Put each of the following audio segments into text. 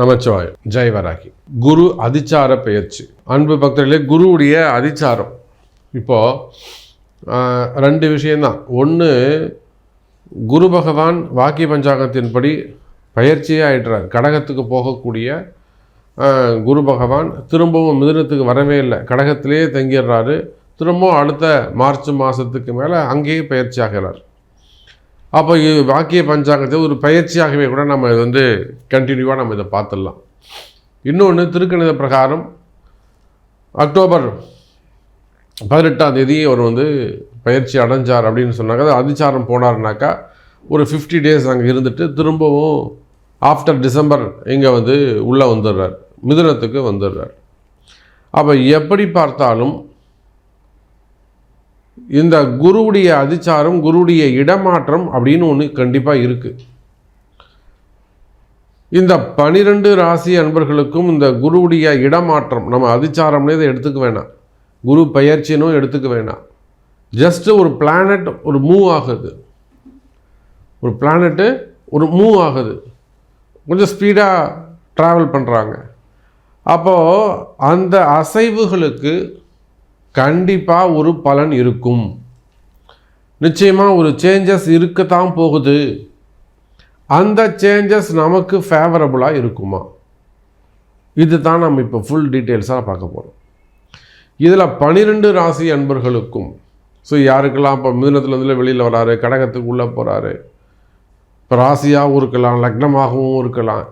நமச்சிவாயம். ஜெய்வராகி குரு அதிச்சார பெயர்ச்சி. அன்பு பக்தர்களே குருவுடைய அதிச்சாரம். இப்போது ரெண்டு விஷயந்தான் ஒன்று குரு பகவான் வாக்கிய பஞ்சாங்கத்தின்படி பயிற்சியே ஆகிடுறார் கடகத்துக்கு போகக்கூடிய குரு பகவான் திரும்பவும் மிதுனத்துக்கு வரவே இல்லை. கடகத்திலேயே தங்கிடுறாரு. திரும்பவும் அடுத்த மார்ச் மாதத்துக்கு மேலே அங்கேயே பயிற்சி ஆகிறார். அப்போ வாக்கிய பஞ்சாங்கத்தை ஒரு பயிற்சியாகவே கூட நம்ம இது வந்து கண்டினியூவாக நம்ம இதை பார்த்துடலாம். இன்னொன்று திருக்கணித பிரகாரம் அக்டோபர் பதினெட்டாம் தேதி அவர் வந்து பயிற்சி அடைஞ்சார் அப்படின்னு சொன்னாங்க. அது அதிச்சாரம் போனார்னாக்கா ஒரு ஃபிஃப்டி டேஸ் அங்கே இருந்துட்டு திரும்பவும் ஆஃப்டர் டிசம்பர் இங்கே வந்து உள்ளே வந்துடுறார். மிதுனத்துக்கு வந்துடுறார். அப்போ எப்படி பார்த்தாலும் இந்த குருவுடைய அதிச்சாரம் குருவுடைய இடமாற்றம் அப்படின்னு ஒன்று கண்டிப்பாக இருக்குது இந்த பனிரெண்டு ராசி அன்பர்களுக்கும் இந்த குருவுடைய இடமாற்றம் நம்ம அதிச்சாரம்னே இதை எடுத்துக்க வேணாம். குரு பயிற்சினும் எடுத்துக்க வேணாம். ஜஸ்ட்டு ஒரு பிளானட் ஒரு மூவ் ஆகுது. ஒரு பிளானட்டு ஒரு மூவ் ஆகுது. கொஞ்சம் ஸ்பீடாக ட்ராவல் பண்ணுறாங்க அப்போது அந்த அசைவுகளுக்கு கண்டிப்பாக ஒரு பலன் இருக்கும். நிச்சயமாக ஒரு சேஞ்சஸ் இருக்கத்தான் போகுது. அந்த சேஞ்சஸ் நமக்கு ஃபேவரபுளாக இருக்குமா? இது தான் நம்ம இப்போ ஃபுல் டீட்டெயில்ஸாக பார்க்க போகிறோம் இதில் பனிரெண்டு ராசி அன்பர்களுக்கும் ஸோ யாருக்கெல்லாம் இப்போ மிதனத்துலேருந்து வெளியில் வராரு கடகத்துக்கு உள்ளே போகிறாரு இப்போ ராசியாகவும் இருக்கலாம் லக்னமாகவும் இருக்கலாம்.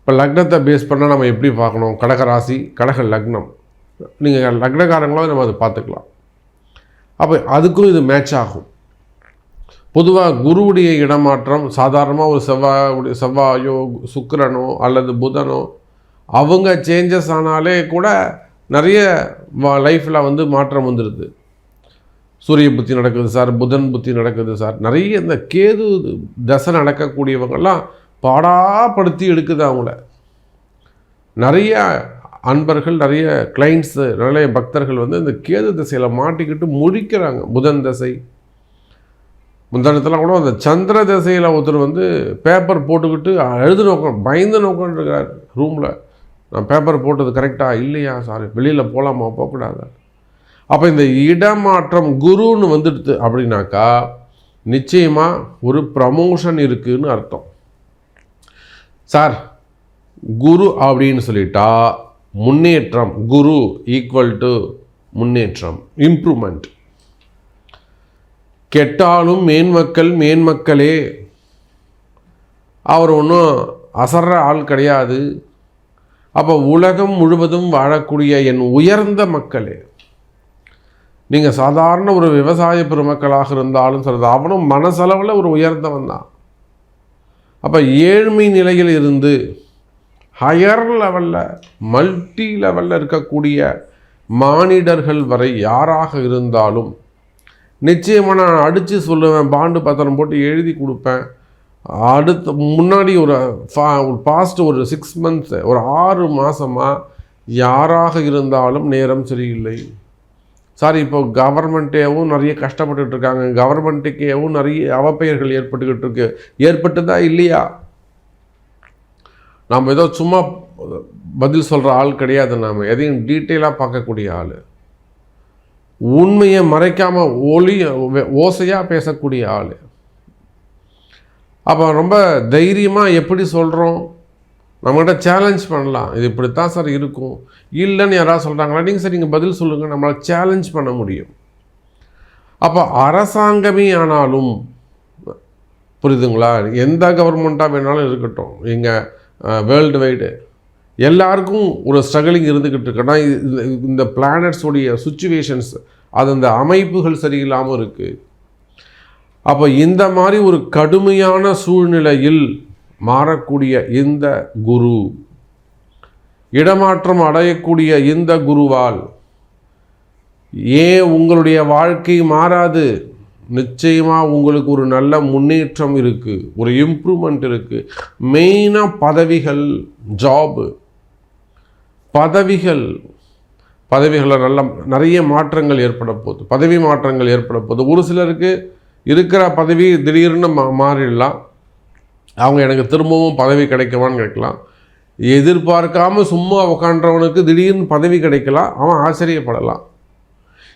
இப்போ லக்னத்தை பேஸ் பண்ணால் நம்ம எப்படி பார்க்கணும்? கடக ராசி கடக லக்னம். நீங்கள் லக்னக்காரங்களும் நம்ம அதை பார்த்துக்கலாம். அப்போ அதுக்கும் இது மேட்ச் ஆகும். பொதுவாக குருவுடைய இடமாற்றம் சாதாரணமாக ஒரு செவ்வாய் செவ்வாயோ சுக்கரனோ அல்லது புதனோ அவங்க சேஞ்சஸ் ஆனாலே கூட நிறைய லைஃப்பில் வந்து மாற்றம் வந்துடுது சூரிய புத்தி நடக்குது சார் புதன் புத்தி நடக்குது சார். நிறைய இந்த கேது தசை நடக்கக்கூடியவங்கெல்லாம் பாடாப்படுத்தி எடுக்குது அவங்கள. நிறைய அன்பர்கள் நிறைய கிளைண்ட்ஸு நிறைய பக்தர்கள் வந்து இந்த கேது திசையில் மாட்டிக்கிட்டு முழிக்கிறாங்க. புதன் தசை. முந்தானத்தில் கூட அந்த சந்திர திசையில் ஒருத்தர் வந்து பேப்பர் போட்டுக்கிட்டு எழுது நோக்கம் பயந்து நோக்கம்ன்றிருக்கிறார் ரூமில் நான் பேப்பர் போட்டது கரெக்டாக இல்லையா? சாரி வெளியில் போகலாமா போகக்கூடாது? அப்போ இந்த இடமாற்றம் குருன்னு வந்துடுது அப்படின்னாக்கா நிச்சயமாக ஒரு ப்ரமோஷன் இருக்குதுன்னு அர்த்தம். சார் குரு அப்படின்னு சொல்லிட்டா முன்னேற்றம். குரு ஈக்குவல் டு முன்னேற்றம். இம்ப்ரூவ்மெண்ட் கெட்டாலும் மேன்மக்கள் மேன்மக்களே அவர் ஒன்றும் அசர்ற ஆள் கிடையாது. அப்போ உலகம் முழுவதும் வாழக்கூடிய என் உயர்ந்த மக்களே நீங்கள் சாதாரண ஒரு விவசாய பெருமக்களாக இருந்தாலும் சரி அவனும் மனசளவில் ஒரு உயர்ந்தவன் தான். அப்போ ஏழ்மை நிலையில் இருந்து ஹையர் லெவலில் மல்டி லெவலில் இருக்கக்கூடிய மானிடர்கள் வரை யாராக இருந்தாலும் நிச்சயமாக நான் அடித்து சொல்லுவேன் பாண்டு பத்திரம் போட்டு எழுதி கொடுப்பேன். அடுத்த முன்னாடி ஒரு ஃபா- ஒரு பாஸ்ட் ஒரு சிக்ஸ் மந்த்ஸ் ஒரு ஆறு மாதமாக யாராக இருந்தாலும் நேரம் சரியில்லை. சாரி இப்போ கவர்மெண்ட்டேவும் நிறைய கஷ்டப்பட்டுட்ருக்காங்க கவர்மெண்ட்டுக்கேவும் நிறைய அவப்பெயர்கள் ஏற்பட்டுக்கிட்டு இருக்கு. ஏற்பட்டுதா இல்லையா? நாம் ஏதோ சும்மா பதில் சொல்கிற ஆள் கிடையாது நாம். எதையும் டீட்டெயிலாக பார்க்கக்கூடிய ஆள். உண்மையை மறைக்காமல் ஒளி ஓசையாக பேசக்கூடிய ஆள். அப்போ ரொம்ப தைரியமாக எப்படி சொல்கிறோம் நம்மகிட்ட சேலஞ்ச் பண்ணலாம். இது இப்படித்தான் சார் இருக்கும். இல்லைன்னு யாராவது சொல்கிறாங்களா நீங்கள் சார் நீங்கள் பதில் சொல்லுங்கள் நம்மளால் சேலஞ்ச் பண்ண முடியும். அப்போ அரசாங்கமே ஆனாலும் புரியுதுங்களா? எந்த கவர்மெண்ட்டாக வேணாலும் இருக்கட்டும். இங்கே வேர்ல்டு வைடு எல்லாருக்கும் ஒரு ஸ்ட்ரகிளிங் இருந்துக்கிட்டு இருக்குன்னா இது- இந்த பிளானட்ஸோடைய சுச்சுவேஷன்ஸ் அது அந்த அமைப்புகள் சரியில்லாமல் இருக்குது அப்போ இந்த மாதிரி ஒரு கடுமையான சூழ்நிலையில் மாறக்கூடிய இந்த குரு இடமாற்றம் அடையக்கூடிய இந்த குருவால் ஏன் உங்களுடைய வாழ்க்கை மாறாது? நிச்சயமாக உங்களுக்கு ஒரு நல்ல முன்னேற்றம் இருக்குது ஒரு இம்ப்ரூவ்மெண்ட் இருக்குது மெயினாக பதவிகள் ஜாபு பதவிகள். பதவிகளில் நல்ல நிறைய மாற்றங்கள் ஏற்பட போகுது. பதவி மாற்றங்கள் ஏற்பட போகுது. ஒரு சிலருக்கு இருக்கிற பதவி திடீர்னு மா மாறிடலாம். அவங்க எனக்கு திரும்பவும் பதவி கிடைக்குமான்னு கேட்கலாம். எதிர்பார்க்காம சும்மா உக்காண்டவனுக்கு திடீர்னு பதவி கிடைக்கலாம். அவன் ஆச்சரியப்படலாம்.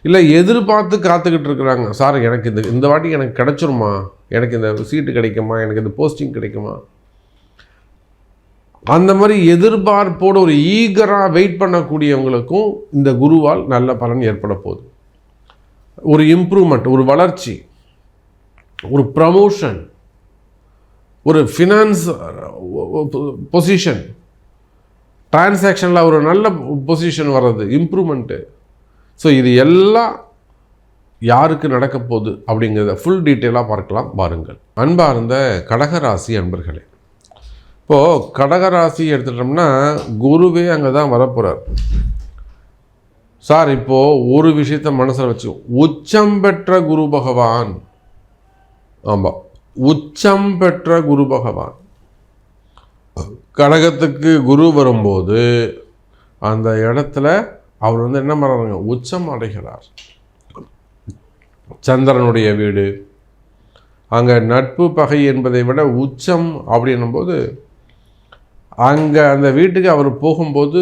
இல்லை எதிர்பார்த்து காத்துக்கிட்டு இருக்கிறாங்க. சார் எனக்கு இந்த இந்த வாட்டி எனக்கு கிடச்சிருமா? எனக்கு இந்த சீட்டு கிடைக்குமா? எனக்கு இந்த போஸ்டிங் கிடைக்குமா? அந்த மாதிரி எதிர்பார்ப்போடு ஒரு ஈகராக வெயிட் பண்ணக்கூடியவங்களுக்கும் இந்த குருவால் நல்ல பலன் ஏற்பட போகுது. ஒரு இம்ப்ரூவ்மெண்ட் ஒரு வளர்ச்சி ஒரு ப்ரமோஷன் ஒரு ஃபினான்ஸ் பொசிஷன் டிரான்சாக்ஷனில் ஒரு நல்ல பொசிஷன் வர்றது இம்ப்ரூவ்மெண்ட்டு ஸோ இது எல்லாம் யாருக்கு நடக்க போகுது அப்படிங்கிறத ஃபுல் டீட்டெயிலாக பார்க்கலாம் பாருங்கள். அன்பாக இருந்த கடகராசி அன்பர்களே இப்போது கடகராசி எடுத்துட்டோம்னா குருவே அங்கே தான் வரப்போகிறார் சார் இப்போது ஒரு விஷயத்த மனசில் வச்சு உச்சம் பெற்ற குரு பகவான். ஆமாம் உச்சம் பெற்ற குரு பகவான். கடகத்துக்கு குரு வரும்போது அந்த இடத்துல அவர் வந்து என்ன பண்ணுறாங்க உச்சம் அடைகிறார். சந்திரனுடைய வீடு. அங்கே நட்பு பகை என்பதை விட உச்சம் அப்படின்னும்போது அங்கே அந்த வீட்டுக்கு அவர் போகும்போது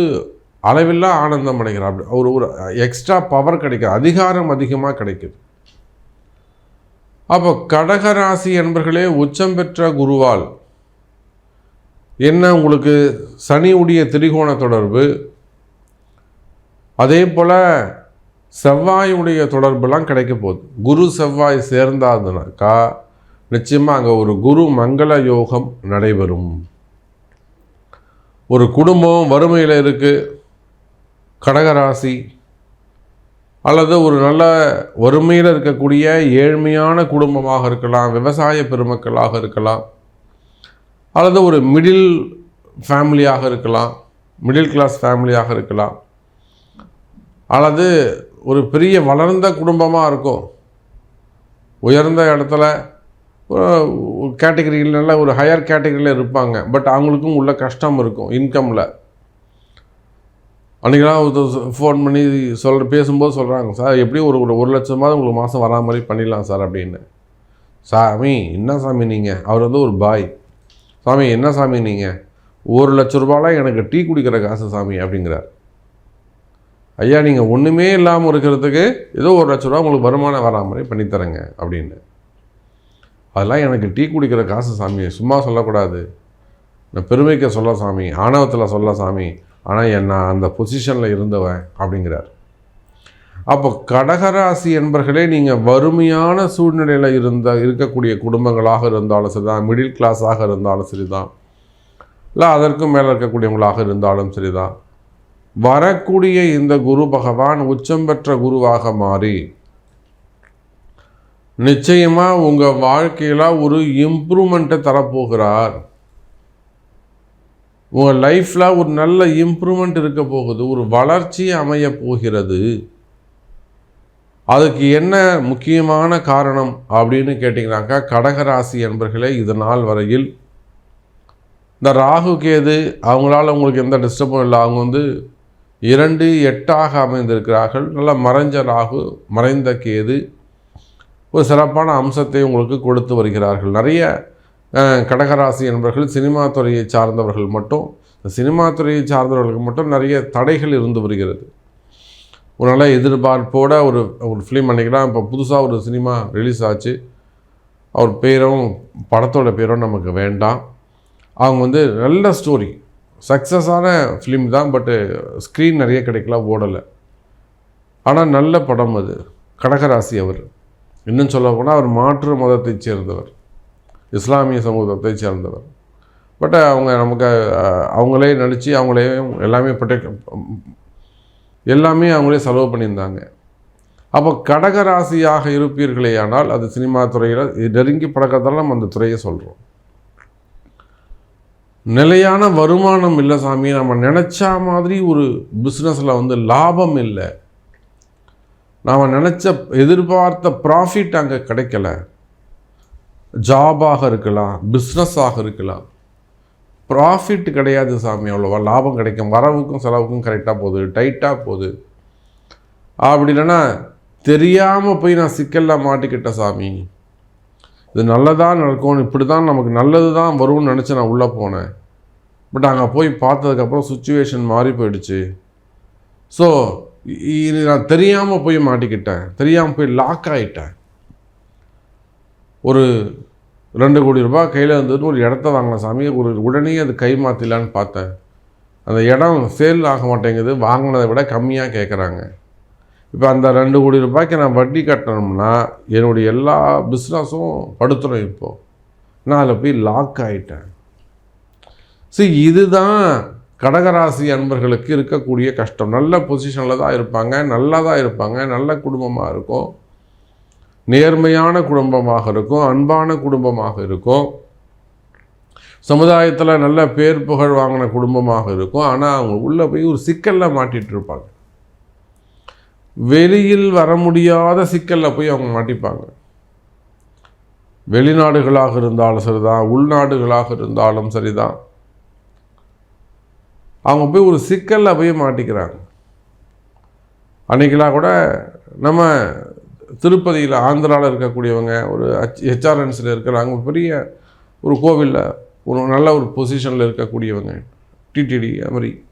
அளவில்லா ஆனந்தம் அடைகிறார். அப்படி அவர் ஒரு எக்ஸ்ட்ரா பவர் கிடைக்குது அதிகாரம் அதிகமாக கிடைக்குது. அப்போ கடகராசி என்பர்களே உச்சம் பெற்ற குருவால் என்ன உங்களுக்கு சனி உடைய திரிகோண தொடர்பு? அதே போல் செவ்வாயுடைய தொடர்புலாம் கிடைக்க போகுது. குரு செவ்வாய் சேர்ந்தாதுனாக்கா நிச்சயமாக அங்கே ஒரு குரு மங்கள யோகம் நடைபெறும். ஒரு குடும்பம் வறுமையில் இருக்குது கடகராசி அல்லது ஒரு நல்ல வறுமையில் இருக்கக்கூடிய ஏழ்மையான குடும்பமாக இருக்கலாம் விவசாய பெருமக்களாக இருக்கலாம் அல்லது ஒரு மிடில் ஃபேமிலியாக இருக்கலாம் மிடில் கிளாஸ் ஃபேமிலியாக இருக்கலாம். அல்லது ஒரு பெரிய வளர்ந்த குடும்பமாக இருக்கும் உயர்ந்த இடத்துல கேட்டகரியில் நல்ல ஒரு ஹையர் கேட்டகரியில் இருப்பாங்க. பட் அவங்களுக்கும் உள்ள கஷ்டம் இருக்கும் இன்கமில் அன்றைக்கெல்லாம் ஒருத்தர் ஃபோன் பண்ணி சொல்கிற பேசும்போது சொல்கிறாங்க சார் எப்படியும் ஒரு ஒரு ஒரு லட்சமாவது உங்களுக்கு மாதம் வரா மாதிரி பண்ணிடலாம் சார் அப்படின்னு. சாமி என்ன சாமி நீங்கள் அவர் வந்து ஒரு பாய். சாமி என்ன சாமி நீங்கள் ஒரு லட்ச ரூபாலாம் எனக்கு டீ குடிக்கிற காசு சாமி அப்படிங்கிறார். ஐயா நீங்கள் ஒன்றுமே இல்லாமல் இருக்கிறதுக்கு ஏதோ ஒரு லட்ச ரூபா உங்களுக்கு வருமானம் வரா மாதிரி பண்ணித்தரேங்க அப்படின்னு. அதெல்லாம் எனக்கு டீ குடிக்கிற காசு சாமி சும்மா சொல்லக்கூடாது. நான் பெருமைக்க சொல்ல சாமி ஆணவத்தில் சொல்ல சாமி ஆனால் என்ன அந்த பொசிஷனில் இருந்தவன் அப்படிங்கிறார். அப்போ கடகராசி என்பர்களே நீங்கள் வறுமையான சூழ்நிலையில் இருந்த இருக்கக்கூடிய குடும்பங்களாக இருந்தாலும் சரி தான் மிடில் கிளாஸாக இருந்தாலும் சரி தான் இல்லை அதற்கும் மேலே இருக்கக்கூடியவங்களாக இருந்தாலும் சரி தான் வரக்கூடிய இந்த குரு பகவான் உச்சம் பெற்ற குருவாக மாறி நிச்சயமாக உங்கள் வாழ்க்கையில் ஒரு இம்ப்ரூவ்மெண்ட்டை தரப்போகிறார். உங்கள் லைஃப்பில் ஒரு நல்ல இம்ப்ரூவ்மெண்ட் இருக்க போகுது ஒரு வளர்ச்சி அமைய போகிறது. அதுக்கு என்ன முக்கியமான காரணம் அப்படின்னு கேட்டிங்கனாக்கா கடகராசி என்பர்களே இது நாள் வரையில் இந்த ராகு கேது அவங்களால உங்களுக்கு எந்த டிஸ்டர்பும் இல்லை. அவங்க வந்து இரண்டு எட்டாக அமைந்திருக்கிறார்கள். நல்ல மறைஞ்ச ராகு மறைந்த கேது. ஒரு சிறப்பான அம்சத்தை உங்களுக்கு கொடுத்து வருகிறார்கள். நிறைய கடகராசி என்பவர்கள் சினிமா துறையை சார்ந்தவர்கள் மட்டும் சினிமா துறையை சார்ந்தவர்களுக்கு மட்டும் நிறைய தடைகள் இருந்து வருகிறது. ஒரு நல்ல எதிர்பார்ப்போட ஒரு ஒரு ஃபிலிம் பண்ணிக்கலாம் இப்போ புதுசாக ஒரு சினிமா ரிலீஸ் ஆச்சு. அவர் பேரும் படத்தோட பேரும் நமக்கு வேண்டாம். அவங்க வந்து நல்ல ஸ்டோரி சக்ஸஸான ஃபிலிம் தான் பட்டு ஸ்க்ரீன் நிறைய கிடைக்கல ஓடலை. ஆனால் நல்ல படம் அது. கடகராசி அவர். இன்னும் சொல்ல போனால் அவர் மாற்று மதத்தை சேர்ந்தவர். இஸ்லாமிய சமூகத்தை சேர்ந்தவர். பட் அவங்க நமக்கு அவங்களே நடித்து அவங்களே எல்லாமே ப்ரொடெக்ட் எல்லாமே அவங்களே செலவு பண்ணியிருந்தாங்க. அப்போ கடகராசியாக இருப்பீர்களே ஆனால் அது சினிமா துறையில் நெருங்கி பழக்கத்தால் நம்ம அந்த துறையை சொல்கிறோம் நிலையான வருமானம் இல்லை சாமி. நம்ம நினச்சா மாதிரி ஒரு பிஸ்னஸில் வந்து லாபம் இல்லை. நாம் நினச்ச எதிர்பார்த்த ப்ராஃபிட் அங்கே கிடைக்கல. ஜாபாக இருக்கலாம் பிஸ்னஸாக இருக்கலாம். ப்ராஃபிட் கிடையாது சாமி அவ்வளோவா. லாபம் கிடைக்கும். வரவுக்கும் செலவுக்கும் கரெக்டாக போகுது. டைட்டாக போகுது. அப்படி இல்லைன்னா தெரியாமல் போய் நான் சிக்கலில் மாட்டிக்கிட்டேன் சாமி. இது நல்லதாக நடக்கும் இப்படி தான் நமக்கு நல்லது தான் வரும்னு நினச்சி நான் உள்ளே போனேன். பட் அங்கே போய் பார்த்ததுக்கப்புறம் சுச்சுவேஷன் மாறி போயிடுச்சு. ஸோ இது நான் தெரியாமல் போய் மாட்டிக்கிட்டேன். தெரியாமல் போய் லாக் ஆகிட்டேன் ஒரு ரெண்டு கோடி ரூபாய் கையில் இருந்ததுன்னு ஒரு இடத்த வாங்கின சாமி. ஒரு உடனே அது கை மாற்றிலான்னு பார்த்தேன். அந்த இடம் சேல் ஆக மாட்டேங்குது. வாங்கினதை விட கம்மியாக கேட்குறாங்க இப்போ அந்த ரெண்டு கோடி ரூபாய்க்கு நான் வட்டி கட்டணும்னா என்னுடைய எல்லா பிஸ்னஸும் படுத்துகிறோம் இப்போது நான் அதில் போய் லாக் ஆகிட்டேன் சரி இதுதான் கடகராசி அன்பர்களுக்கு இருக்கக்கூடிய கஷ்டம். நல்ல பொசிஷனில் தான் இருப்பாங்க நல்லா தான் இருப்பாங்க நல்ல குடும்பமாக இருக்கும். நேர்மையான குடும்பமாக இருக்கும் அன்பான குடும்பமாக இருக்கும். சமுதாயத்தில் நல்ல பேர் புகழ் வாங்கின குடும்பமாக இருக்கும். ஆனால் அவங்க உள்ளே போய் ஒரு சிக்கலில் மாட்டிகிட்டு இருப்பாங்க. வெளியில் வர முடியாத சிக்கலில் போய் அவங்க மாட்டிப்பாங்க. வெளிநாடுகளாக இருந்தாலும் சரிதான் உள்நாடுகளாக இருந்தாலும் சரிதான். அவங்க போய் ஒரு சிக்கலில் போய் மாட்டிக்கிறாங்க. அன்றைக்கெல்லாம் கூட நம்ம திருப்பதியில் ஆந்திராவில் இருக்கக்கூடியவங்க ஒரு ஹச் ஹெச்ஆர்என்ஸில் இருக்கிறாங்க பெரிய ஒரு கோவிலில் ஒரு நல்ல ஒரு பொசிஷனில் இருக்கக்கூடியவங்க டிடிடி அது மாதிரி.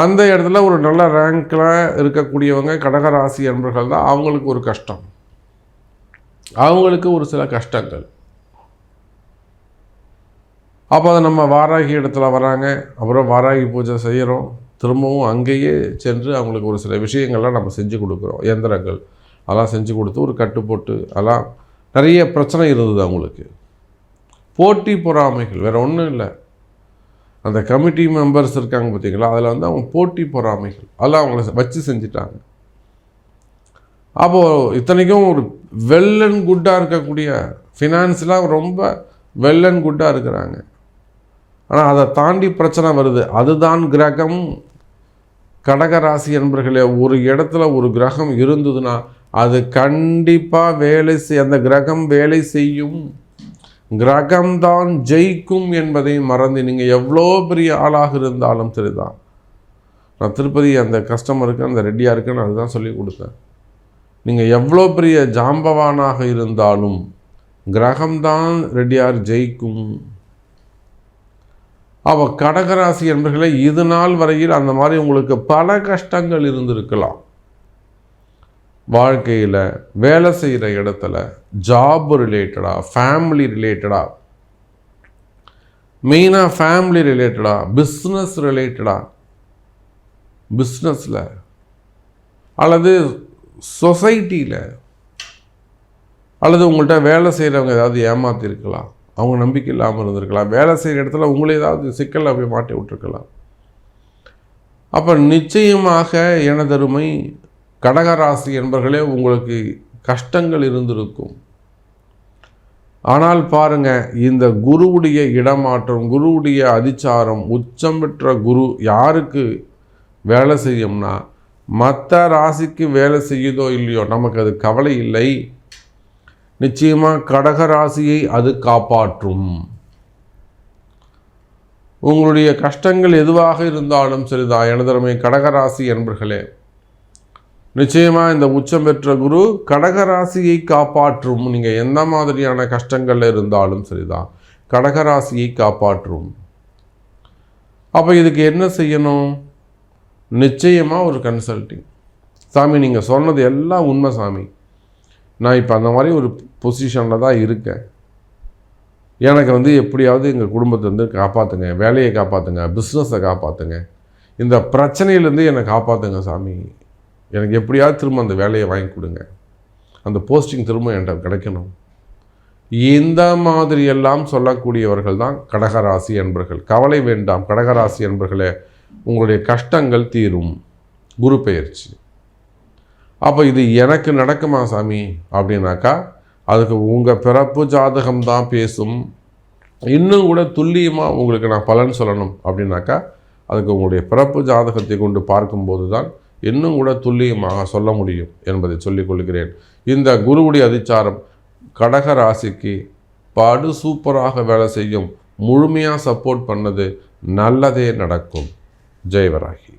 அந்த இடத்துல ஒரு நல்ல ரேங்கில் இருக்கக்கூடியவங்க கடகராசி அன்பர்கள் தான் அவங்களுக்கு ஒரு கஷ்டம். அவங்களுக்கு ஒரு சில கஷ்டங்கள். அப்போ அதை நம்ம வாராகி இடத்துல வராங்க. அப்புறம் வாராகி பூஜை செய்கிறோம் திரும்பவும் அங்கேயே சென்று அவங்களுக்கு ஒரு சில விஷயங்கள்லாம் நம்ம செஞ்சு கொடுக்குறோம். இயந்திரங்கள் அதெல்லாம் செஞ்சு கொடுத்து ஒரு கட்டு போட்டு அதெல்லாம் நிறைய பிரச்சனை இருந்தது அவங்களுக்கு. போட்டி பொறாமைகள் வேறு ஒன்றும் இல்லை. அந்த கமிட்டி மெம்பர்ஸ் இருக்காங்க பார்த்தீங்களா? அதில் வந்து அவங்க போட்டி பொறாமைகள். அதெல்லாம் அவங்கள வச்சு செஞ்சிட்டாங்க. அப்போது இத்தனைக்கும் ஒரு வெல் அண்ட் குட்டாக இருக்கக்கூடிய ஃபினான்ஸ்லாம் ரொம்ப வெல் அண்ட் குட்டாக இருக்கிறாங்க. ஆனால் அதை தாண்டி பிரச்சனை வருது. அதுதான் கிரகம். கடகராசி என்பர்களே ஒரு இடத்துல ஒரு கிரகம் இருந்ததுன்னா அது கண்டிப்பாக வேலை செய் அந்த கிரகம் வேலை செய்யும். கிரகம்தான் ஜெயிக்கும் என்பதை மறந்து நீங்கள் எவ்வளோ பெரிய ஆளாக இருந்தாலும் சரிதான். நான் திருப்பதி அந்த கஸ்டமருக்கு அந்த ரெட்டியாக இருக்குன்னு அதுதான் சொல்லி கொடுத்தேன் நீங்கள் எவ்வளோ பெரிய ஜாம்பவானாக இருந்தாலும் கிரகம்தான் ரெட்டியார் ஜெயிக்கும். அவள் கடகராசி என்பர்களை இது நாள் வரையில் அந்த மாதிரி உங்களுக்கு பல கஷ்டங்கள் இருந்திருக்கலாம். வாழ்க்கையில் வேலை செய்கிற இடத்துல ஜாப் ரிலேட்டடாக ஃபேமிலி ரிலேட்டடாக மெயினாக ஃபேமிலி ரிலேட்டடாக பிஸ்னஸ் ரிலேட்டடாக பிஸ்னஸில் அல்லது சொசைட்டியில் அல்லது உங்கள்கிட்ட வேலை செய்கிறவங்க ஏதாவது ஏமாற்றிருக்கலாம் அவங்க நம்பிக்கை இல்லாமல் இருந்திருக்கலாம். வேலை செய்கிற இடத்துல உங்களை ஏதாவது சிக்கலில் போய் மாட்டி விட்டுருக்கலாம். அப்போ நிச்சயமாக எனதருமை கடகராசி என்பர்களே உங்களுக்கு கஷ்டங்கள் இருந்திருக்கும். ஆனால் பாருங்க இந்த குருவுடைய இடமாற்றம் குருவுடைய அதிச்சாரம் உச்சம் பெற்ற குரு யாருக்கு வேலை செய்யும்னா மற்ற ராசிக்கு வேலை செய்யுதோ இல்லையோ நமக்கு அது கவலை இல்லை. நிச்சயமாக கடக ராசியை அது காப்பாற்றும். உங்களுடைய கஷ்டங்கள் எதுவாக இருந்தாலும் சரிதான். எனதரமை கடகராசி என்பர்களே நிச்சயமாக இந்த உச்சம் பெற்ற குரு கடகராசியை காப்பாற்றும். நீங்கள் எந்த மாதிரியான கஷ்டங்கள் இருந்தாலும் சரிதான். கடகராசியை காப்பாற்றும். அப்போ இதுக்கு என்ன செய்யணும்? நிச்சயமாக ஒரு கன்சல்டிங் சாமி நீங்கள் சொன்னது எல்லாம் உண்மை சாமி. நான் இப்போ அந்த மாதிரி ஒரு பொசிஷனில் தான் இருக்கேன். எனக்கு வந்து எப்படியாவது எங்கள் குடும்பத்தை வந்து காப்பாற்றுங்க வேலையை காப்பாற்றுங்க பிஸ்னஸை காப்பாற்றுங்க இந்த பிரச்சனையிலேருந்து என்னை காப்பாற்றுங்க சாமி. எனக்கு எப்படியாவது திரும்ப அந்த வேலையை வாங்கி கொடுங்க. அந்த போஸ்டிங் திரும்ப என்கிட்ட கிடைக்கணும். இந்த மாதிரியெல்லாம் சொல்லக்கூடியவர்கள் தான் கடகராசி என்பர்கள். கவலை வேண்டாம் கடகராசி என்பர்களே உங்களுடைய கஷ்டங்கள் தீரும். குரு பெயர்ச்சி. அப்போ இது எனக்கு நடக்குமா சாமி? அப்படின்னாக்கா அதுக்கு உங்கள் பிறப்பு ஜாதகம் தான் பேசும். இன்னும் கூட துல்லியமாக உங்களுக்கு நான் பலன் சொல்லணும். அப்படின்னாக்கா அதுக்கு உங்களுடைய பிறப்பு ஜாதகத்தை கொண்டு பார்க்கும்போது தான் இன்னும் கூட துல்லியமாக சொல்ல முடியும் என்பதை சொல்லிக் கொள்கிறேன். இந்த குருவுடைய அதிச்சாரம் கடக ராசிக்கு படு சூப்பராக வேலை செய்யும் முழுமையாக சப்போர்ட் பண்ணது நல்லதே நடக்கும். ஜெயவராகி.